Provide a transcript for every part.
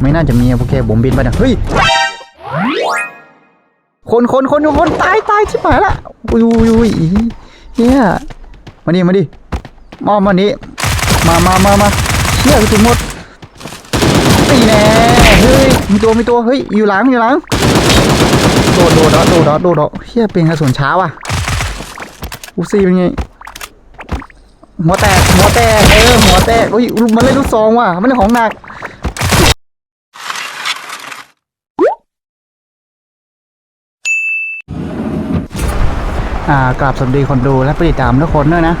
ไม่น่าจะมีโอเคผมบินไปนะเฮ้ยคนคนคนคนตายตายชิบหายละอุ้ยอุ้ยเฮียมาดิมาดิมามานี่มามามามาเชี่ยกระสุนหมดตีแน่เฮ้ยมีตัวมีตัวเฮ้ยอยู่หลังอยู่หลังโดดโดดโดดโดดโดดโดดเฮียเป็นกระสุนช้าว่ะอูซี่เป็นไงหัวแตกหัวแตกเออหัวแตกอุ้ยมันเล่นลูกซองว่ะมันเล่นของหนัก กราบสวัสดีคนดูและผู้ติดตามทุกคนด้วยนะ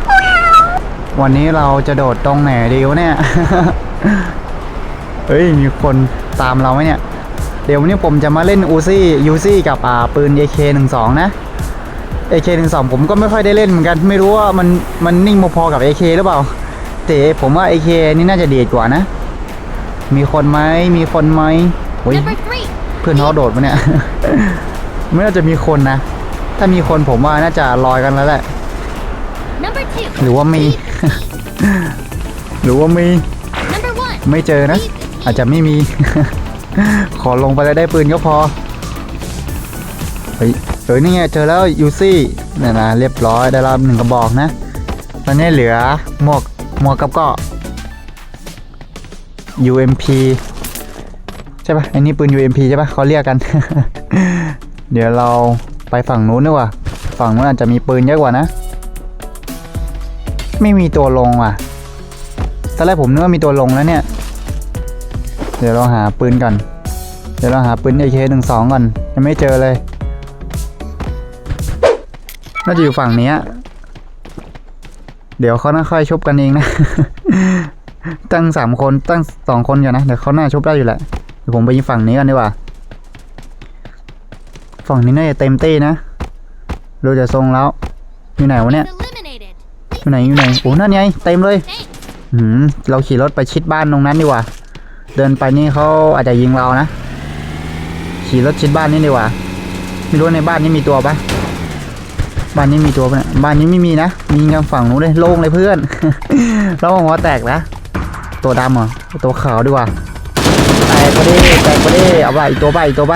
วันนี้เราจะโดดตรงไหนดีวะเนี่ย เฮ้ย มีคนตามเราไหมเนี่ย เดี๋ยววันนี้ผมจะมาเล่นอูซี่ยูซี่กับอ่าปืน AK12 นะ AK12 ผมก็ไม่ค่อยได้เล่นเหมือนกัน ไม่รู้ว่ามันมันนิ่งพอๆกับ AK หรือเปล่า แต่ผมว่า AK นี่น่าจะเดีดกว่านะ มีคนไหมมีคนไหมโอ้ย Number three. เพื่อนเขาโดดมาเนี่ย ไม่น่าจะมีคนนะ ถ้ามีคนผมว่าน่าจะลอยกันแล้วแหละ Number two. หรือว่ามี หรือว่ามี Number one. ไม่เจอนะ อาจจะไม่มี ขอลงไปแล้วได้ปืนก็พอ เฮ้ยเฮ้ยนี่ไงเจอแล้วยูซี่เนี่ยนะเรียบร้อยได้รับหนึ่งกระบอกนะ ตอนนี้เหลือหมวกหมวกกับเกาะ UMP ใช่ปะอันนี้ปืน UMP ใช่ปะเขาเรียกกัน เดี๋ยวเรา ไปฝั่งนู้นดีกว่า ฝั่งนู้นอาจจะมีปืนเยอะกว่านะ ไม่มีตัวลงอะตอนแรกผมนึกว่ามีตัวลงแล้วเนี่ย เดี๋ยวเราหาปืนก่อน เดี๋ยวเราหาปืน AK12 ก่อน ยังไม่เจอเลย น่าจะอยู่ฝั่งนี้ เดี๋ยวเขาน่าค่อยชุบกันเองนะ ตั้งสามคนตั้งสองคนอยู่นะ เดี๋ยวเขาน่าชุบได้อยู่แหละ เดี๋ยวผมไปยิงฝั่งนี้กันดีกว่า ฝั่งนี้น่าจะเต็มตี้นะดูจะทรงแล้ว อยู่ไหนวะเนี่ย Eliminated. อยู่ไหนอยู่ไหนโอ้นั่นไงเต็มเลย Thanks. หืมเราขี่รถไปชิดบ้านตรงนั้นดีกว่า เดินไปนี่เขาอาจจะยิงเรานะ ขี่รถชิดบ้านนี่ดีกว่า ไม่รู้ว่าในบ้านนี้มีตัวปะบ้านนี้มีตัวปะเนี่ยบ้านนี้ไม่มีนะ มีทางฝั่งนู้นเลยโล่งเลยเพื่อนเราหัวแตกนะ ตัวดำเหรอตัวขาวดีกว่า แตกไปดิแตกไปดิเอาไปอีกตัวไปอีกตัวไป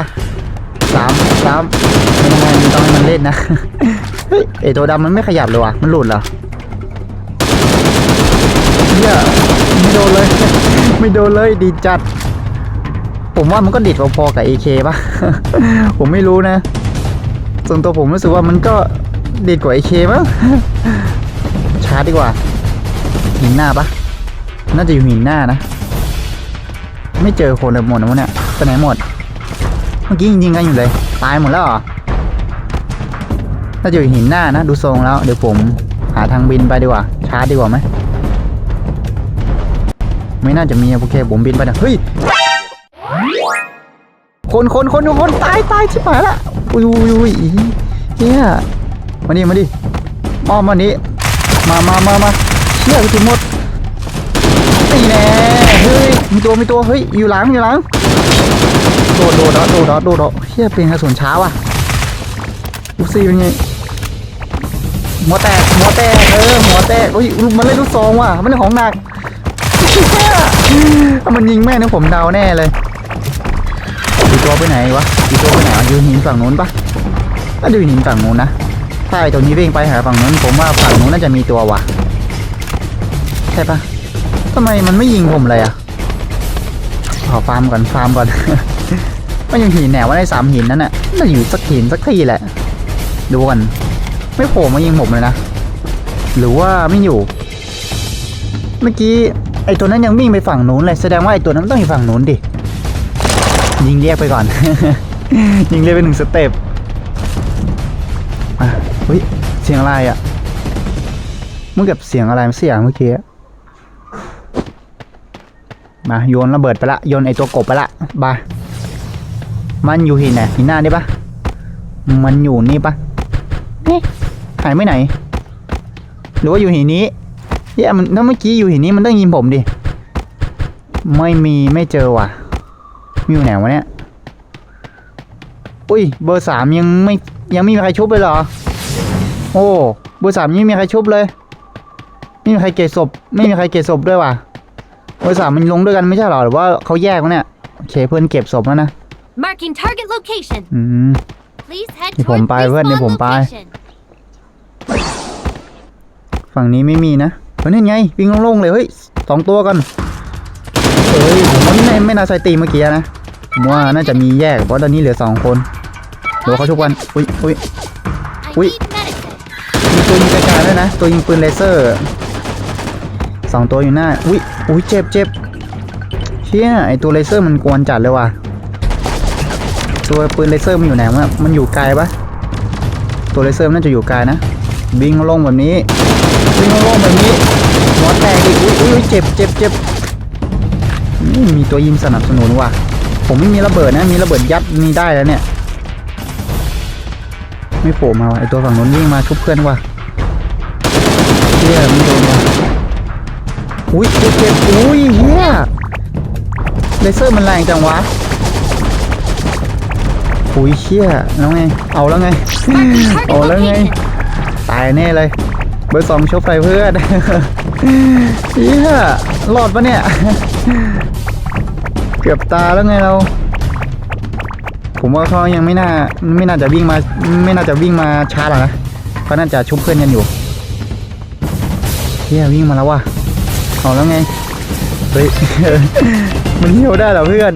สามสามไม่ต้องให้มันต้องให้มันเล่นนะเฮ้ยไอตัวดำมันไม่ขยับเลยว่ะมันหลุดเหรอเฮียไม่โดนเลย ไม่โดนเลยดีจัด ผมว่ามันก็ดิดพอๆกับ AK ป่ะ ผมไม่รู้นะ ส่วนตัวผมรู้สึกว่ามันก็ดิดกว่า AK มั้งชาร์จดีกว่า หินหน้าปะน่าจะอยู่หินหน้านะ ไม่เจอคนเลยหมดนะวะเนี่ยไปไหนหมด เมื่อกี้ยิงๆกันอยู่เลย ตายหมดแล้วเหรอน่าจะอยู่หินหน้านะ ดูทรงแล้ว เดี๋ยวผมหาทางบินไปดีกว่า ชาร์จดีกว่าไหม ไม่น่าจะมีโอเคผมบินไปนะเฮ้ย คนคนคนคนตายตายชิบหายละอุ้ยอุ้ยอุ้ยเฮียมาดิมาดิมามานี่มามามามาเชี่ยกระสุนหมดตีแน่เฮ้ยมีตัวมีตัวเฮ้ยอยู่หลังอยู่หลัง โดดโดดโดดโดดโดดโดเฮียเป็นกระสุนช้าว่ะอูซี่เป็นไงหัวแตกหัวแตกเออหัวแตกโอ้ยมันเล่นลูกซองว่ะมันเล่นของหนักถ้ามันยิงแม่นี่ผมเดาแน่เลยอีตัวไปไหนวะอีตัวไปไหนวะอยู่หินฝั่งนู้นปะน่าจะอยู่หินฝั่งนู้นนะถ้าไอตัวนี้วิ่งไปหาฝั่งนู้นผมว่าฝั่งนู้นน่าจะมีตัววะใช่ปะทำไมมันไม่ยิงผมเลยอะขอฟาร์มก่อนฟาร์มก่อน มันยู่หินแหนวว่าในสามหินนั่นน่ะน่าอยู่สักหินสักทีแหละ ดูก่อนไม่โผล่มายิงผมเลยนะ หรือว่าไม่อยู่ เมื่อกี้ไอตัวนั้นยังวิ่งไปฝั่งนู้นเลยแสดงว่าไอตัวนั้นต้องอยู่ฝั่งนู้นดิ ยิงเรียกไปก่อน ยิงเรียกไปหนึ่งสเต็ปอะเฮ้ยเสียงอะไรอะเมื่อกับเสียงอะไรเสียงเมื่อกี้มาโยนระเบิดไปละโยนไอตัวกบไปละบาย มันอยู่หินไหนหินหน้านี่ปะมันอยู่นี่ปะเอ๊ะหายไปไหน หรือว่าอยู่หินนี้เหี้ยมันถ้าเมื่อกี้อยู่หินนี้มันต้องยิงผมดิ ไม่มีไม่เจอว่ะมีอยู่ไหนวะเนี่ย อุ้ย เบอร์สามยังไม่ยังไม่มีใครชุบเลยเหรอ โอ้ เบอร์สามยังไม่มีใครชุบเลย ไม่มีใครเก็บศพ ไม่มีใครเก็บศพด้วยว่ะ เบอร์สามมันลงด้วยกันไม่ใช่เหรอ หรือว่าเขาแยกวะเนี่ยโอเคเพื่อนเก็บศพแล้วนะ Marking target location. อืม Please head เดี๋ยวผม toward ไปเพื่อนเดี๋ยว respawn ผมไป location. ฝั่งนี้ไม่มีนะเฮ้ยนี่ไงวิ่งโล่งๆเลยเฮ้ยสองตัวกันเฮ้ยผมว่าไม่ไม่น่าใช่ตีเมื่อกี้นะผมว่าน่าจะมีแยกเพราะตอนนี้เหลือสองคนเดี๋ยวเขาชุบกันอุ้ยอุ้ย I Ui. need medicine. มีตัวยิงกระจายด้วยนะตัวยิงปืนเลเซอร์สองตัวอยู่หน้าอุ้ยอุ้ยเจ็บเจ็บเชี่ยไอตัวเลเซอร์มันกวนจัดเลยว่ะ ตัวปืนเลเซอร์มันอยู่ไหนวะมันอยู่ไกลปะตัวเลเซอร์มันน่าจะอยู่ไกลนะวิ่งลงแบบนี้วิ่งลงแบบนี้หัวแตกอีกอุ้ยเจ็บเจ็บเจ็บนี่มีตัวยิงสนับสนุนว่ะ ผมไม่มีระเบิดนะ มีระเบิดยัดมีได้แล้วเนี่ย ไม่โผล่มาไอตัวฝั่งนู้นวิ่งมาชุบเพื่อนว่ะเฮียไม่โดนว่ะอุ้ยเจ็บเจ็บอุ้ยเฮียเลเซอร์มันแรงจังวะ อุ้ยเชี่ยแล้วไง เอาแล้วไง เอาแล้วไง ตายแน่เลย เบอร์สองชุบใส่เพื่อนเฮียรอดปะเนี่ย เกือบตายแล้วไงเรา ผมว่าเขายังไม่น่า ไม่น่าจะวิ่งมา ไม่น่าจะวิ่งมาช้าหรอกนะเขาน่าจะชุบเพื่อนกันอยู่เฮียวิ่งมาแล้วว่ะเอาแล้วไง เฮ้ย มันฮิวได้เหรอเพื่อน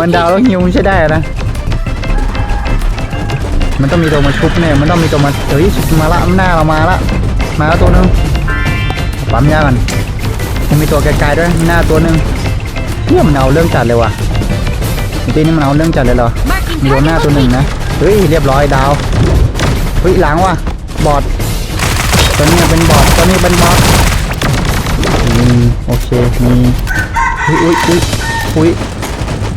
มันดาวแล้ว location. ฮิวใช่ได้นะ มันต้องมีตัวมาชุบเนี่ยมันต้องมีตัวมาเฮ้ยมาละหน้าเรามาละมาแล้วตัวหนึงปั๊มยากันยังมีตัวไกลๆด้วยหน้าตัวหนึงเฮียมันเอาเรื่องจัดเลยว่ะตีนี่มันเอาเรื่องจัดเลยเหรอมีโดนหน้าตัวหนึ่งนะเฮ้ยเรียบร้อยดาวเฮ้ยหลังว่ะบอดตัวนี้เป็นบอดตัวนี้เป็นบอดอืมโอเคมีอุ้ยอุ้ยอุ้ยอุ้ย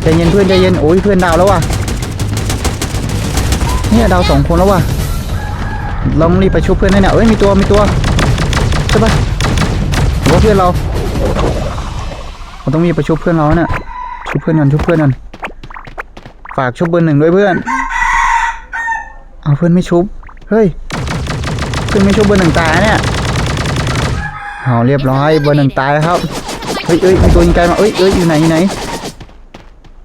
ใจเย็นเพื่อนใจเย็นโอ้ยเพื่อนดาวแล้วว่ะ เนี่ยดาวสองคนแล้วว่ะลองรีบไปชุบเพื่อนได้เนี่ยเอ้ยมีตัวมีตัวใช่ปะหรือว่าเพื่อนเราเราต้องรีบไปชุบเพื่อนเราเนี่ยชุบเพื่อนกันชุบเพื่อนกันฝากชุบเบอร์หนึ่งด้วยเพื่อนเอาเพื่อนไม่ชุบเฮ้ยเพื่อนไม่ชุบเบอร์หนึ่งตายเนี่ยเอาเรียบร้อยเบอร์หนึ่งตายครับเฮ้ยเอ้ยมีตัวยิงไกลมาเอ้ยเอ้ยอยู่ไหนอยู่ไหน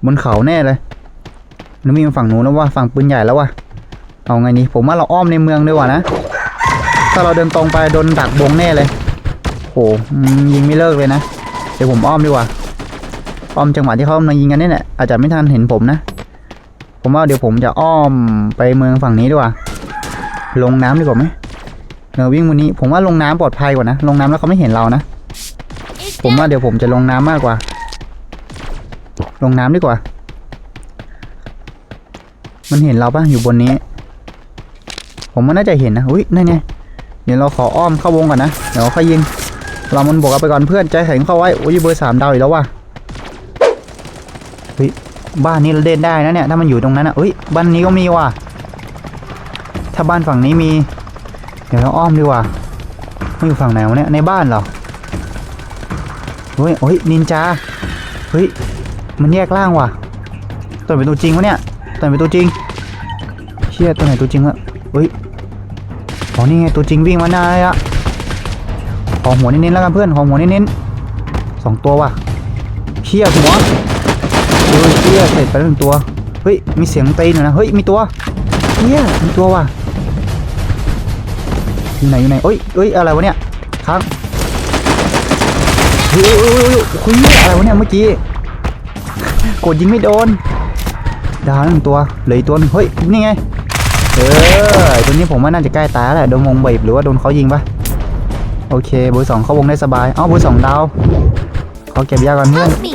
บนเขาแน่เลยนึกมีฝั่งนู้นแล้วว่าฝั่งปืนใหญ่แล้วว่ะ เอาไงนี่ผมว่าเราอ้อมในเมืองดีกว่านะ ถ้าเราเดินตรงไปโดนดักบงแน่เลยโหอืมยิงไม่เลิกเลยนะ เดี๋ยวผมอ้อมดีกว่า อ้อมจังหวะที่เขากำลังยิงกันนี่แหละ อาจจะไม่ทันเห็นผมนะ ผมว่าเดี๋ยวผมจะอ้อมไปเมืองฝั่งนี้ดีกว่า ลงน้ำดีกว่าไหมเดี๋ยววิ่งวันนี้ ผมว่าลงน้ำปลอดภัยกว่านะ ลงน้ำแล้วเขาไม่เห็นเรานะ ผมว่าเดี๋ยวผมจะลงน้ำมากกว่า ลงน้ำดีกว่า มันเห็นเราปะอยู่บนนี้ ผมว่าน่าจะเห็นนะอุ้ยนั่นไงเดี๋ยวเราขออ้อมเข้าวงก่อนนะเดี๋ยวค่อยยิงเรามันบวกกันไปก่อนเพื่อนใจแข็งเข้าไว้อุ้ยเบอร์สามดาวอีกแล้วว่ะเฮ้ยบ้านนี้เราเล่นได้นะเนี่ยถ้ามันอยู่ตรงนั้นอะเฮ้ยบ้านนี้ก็มีว่ะถ้าบ้านฝั่งนี้มี เดี๋ยวเราอ้อมดีกว่ามันอยู่ฝั่งไหนวะเนี่ยในบ้านเหรอเฮ้ยเฮ้ยนินจาเฮ้ยมันแยกล่างว่ะตัวไหนเป็นตัวจริงวะเนี่ยตัวไหนเป็นตัวจริงเชี่ยตัวไหนตัวจริงวะเฮ้ย อ๋อนี่ไงตัวจริงวิ่งมาหน้าเลยอะขอหัวเน้นๆแล้วกันเพื่อนขอหัวเน้นๆสองตัวว่ะเชี่ยหัวเฮ้ยเชี่ยเสร็จไปหนึ่งตัว เฮ้ย มีเสียงตีนอยนะ เฮ้ย มีตัวเชี่ยมีตัวว่ะอยู่ไหนอยู่ไหนเอ้ยเอ้ย อะไรวะเนี่ยครับเฮ้ยเฮ้ยเฮ้ยคุยอะไรวะเนี่ยเมื่อกี้ กดยิงไม่โดน ดาวหนึ่งตัว เหลืออีกตัวนึงเฮ้ย นี่ไง เออไอ้ตัวนี้ผมว่าน่าจะใกล้ตายแล้วแหละโดนวงบีบหรือว่าโดนเขายิงปะโอเคเบอร์สองเข้าวงได้สบายเอ้าเบอร์สองดาวเขาเก็บยาก่อนเพื่อน Help me.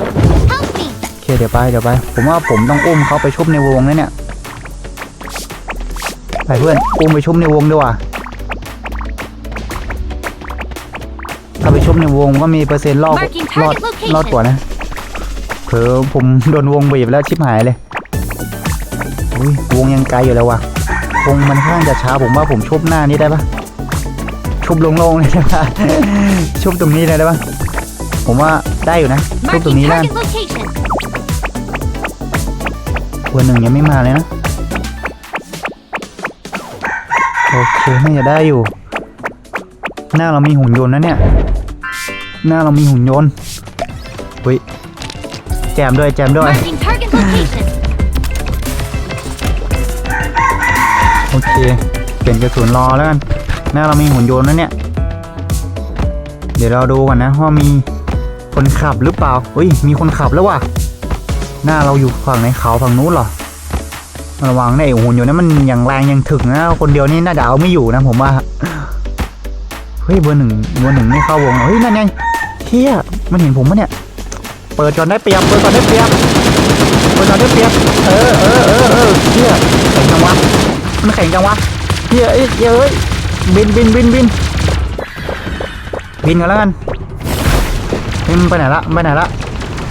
Help me. โอเคเดี๋ยวไปเดี๋ยวไป ผมว่าผมต้องอุ้มเขาไปชุบในวงนะเนี่ยไปเพื่อนอุ้มไปชุบในวงดีกว่าถ้าไปชุบในวงก็มีเปอร์เซ็นต์รอด Marking รอด target location รอดกว่านะเผลอผมโดนวงบีบแล้วชิบหายเลยอุ้ยวงยังไกลอยู่แล้ววะ วงมันค่อนข้างจะช้าผมว่าผมชุบหน้านี้ได้ปะชุบโล่งๆเลยได้ปะชุบตรงนี้เลยได้ปะผมว่าได้อยู่นะชุบตรง Marking นี้ได้ target location. เบอร์หนึ่งยังไม่มาเลยนะโอเคน่าจะได้อยู่ หน้าเรามีหุ่นยนต์นะเนี่ย หน้าเรามีหุ่นยนต์เฮ้ยแจมด้วยแจมด้วย เปลี่ยนกระสุนรอแล้วกันหน้าเรามีหุ่นยนต์นะเนี่ย เดี๋ยวเราดูก่อนนะว่ามีคนขับหรือเปล่าอุ้ย มีคนขับแล้วว่ะ หน้าเราอยู่ฝั่งไหนเขาฝั่งนู้นเหรอ ระวังนะไอ้หุ่นยนต์นั้นมันอย่างแรงยังถึงนะ คนเดียวนี่น่าจะเอาไม่อยู่นะผมว่า เฮ้ยเบอร์หนึ่งเบอร์หนึ่งไม่เข้าวง เฮ้ยนั่นไงเฮียมันเห็นผมปะเนี่ย เปิดก่อนได้เปรียบ เปิดก่อนได้เปรียบ เปิดก่อนได้เปรียบ เออเออเออเออเฮียแข็งจังวะ มันแข็งจังวะเฮ้ยเอ้ยเอ้ยบินบินบินบินบินกันแล้วกันเฮ้ยมันไปไหนละไปไหนละ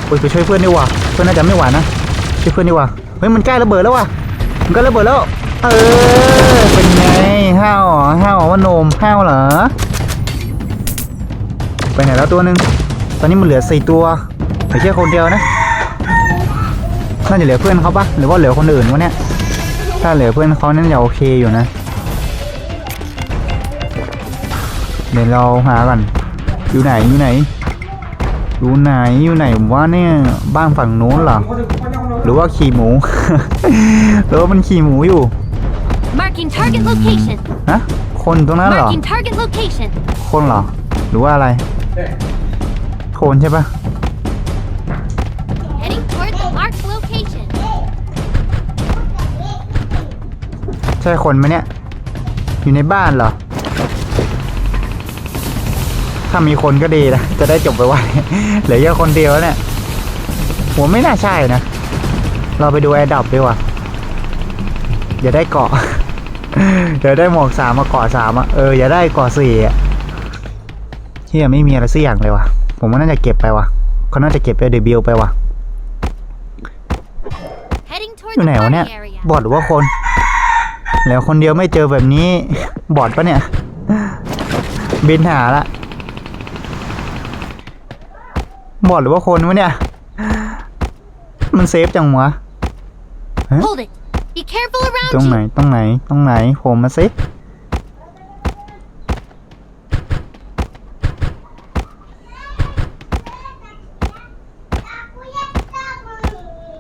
โอ้ยไปช่วยเพื่อนดีกว่าเพื่อนน่าจะไม่ไหวนะช่วยเพื่อนดีกว่าเฮ้ยมันใกล้ระเบิดแล้วว่ะมันใก็ระเบิดแล้ว เออเป็นไงห้าวห้าวว่าโนมห้าวเหรอไปไหนแล้วตัวหนึ่งตอนนี้มันเหลือสี่ตัวเหลือแค่คนเดียวนะน่าจะเหลือเพื่อนเขาปะหรือว่าเหลือคนอื่นวะเนี่ย ถ้าเหลือเพื่อนเขานั่นจะโอเคอยู่นะ เดี๋ยวเราหาก่อนอยู่ไหนอยู่ไหน อยู่ไหนอยู่ไหนวะเนี่ยบ้านฝั่งนู้นเหรอหรือว่าขี่หมูหรือว่ามันขี่หมูอยู่ Marking target location. ฮะคนตรงนั้นเหรอ Marking target location. คนเหรอ หรือว่าอะไรคนใช่ปะ ใช่คนไหมเนี่ย อยู่ในบ้านเหรอ ถ้ามีคนก็ดีนะ จะได้จบไปไวๆเหลือแค่คนเดียวแล้วเนี่ยผมไม่น่าใช่นะ เราไปดูแอร์ดับดีกว่าอย่าได้เกาะเดี๋ยวได้หมวกสามมาเกาะสามอะเอออย่าได้เกาะสี่อะเฮียไม่มีอะไรสักอย่างเลยว่ะ ผมว่าน่าจะเก็บไปว่ะเขาน่าจะเก็บไปเดบิวไปว่ะ Heading toward อยู่ the ไหนวะเนี่ย party area. บอดหรือว่าคน แล้วคนเดียวไม่เจอแบบนี้ บอดปะเนี่ย บินหาละบอดหรือว่าคนวะเนี่ย มันเซฟจังวะ Hold it. Be careful ตรง around ไหน you. ตรงไหนตรงไหนผมมาสิ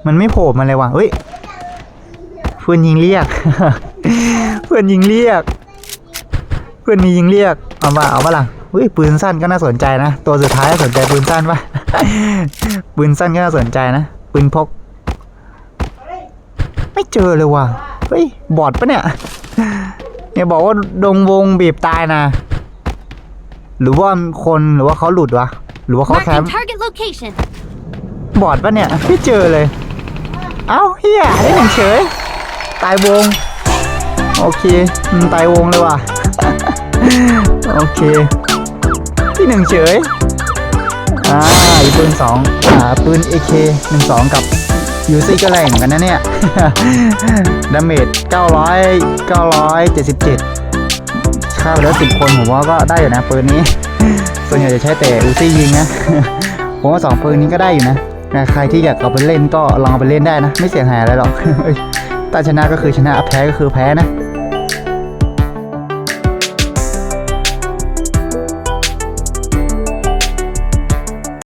มันไม่โผล่มาเลยว่ะเฮ้ยเพื่อนยิงเรียกเพื่อนยิงเรียก เพื่อนมียิงเรียก เอาว่าเอาว่าล่ะเฮ้ยปืนสั้นก็น่าสนใจนะ ตัวสุดท้ายสนใจปืนสั้นปะปืนสั้นก็น่าสนใจนะ ปืนพก ไม่เจอเลยว่ะ เฮ้ย บอดปะเนี่ย เนี่ยบอกว่าดงวงบีบตายนะ หรือว่าคนหรือว่าเขาหลุดวะ หรือว่าเขาแคม Marking ป์ target location. บอดปะเนี่ย ไม่เจอเลย เอ้าเฮียได้หนึ่งเฉย ตายวง โอเคตายวงเลยว่ะ โอเค ที่หนึ่งเฉย อ่าอีปืนสองอ่าปืน AK หนึ่งสองกับยูซี่ก็แรงเหมือนกันนะเนี่ย ดาเมจ900 977ฆ่าไปแล้ว10คนผมว่าก็ได้อยู่นะปืนนี้ ส่วนใหญ่จะใช้แต่อูซี่ยิงนะ ผมว่าสองปืนนี้ก็ได้อยู่นะ ใครที่อยากเอาไปเล่นก็ลองเอาไปเล่นได้นะ ไม่เสียหายอะไรหรอกถ้าชนะก็คือชนะแพ้ก็คือแพ้นะ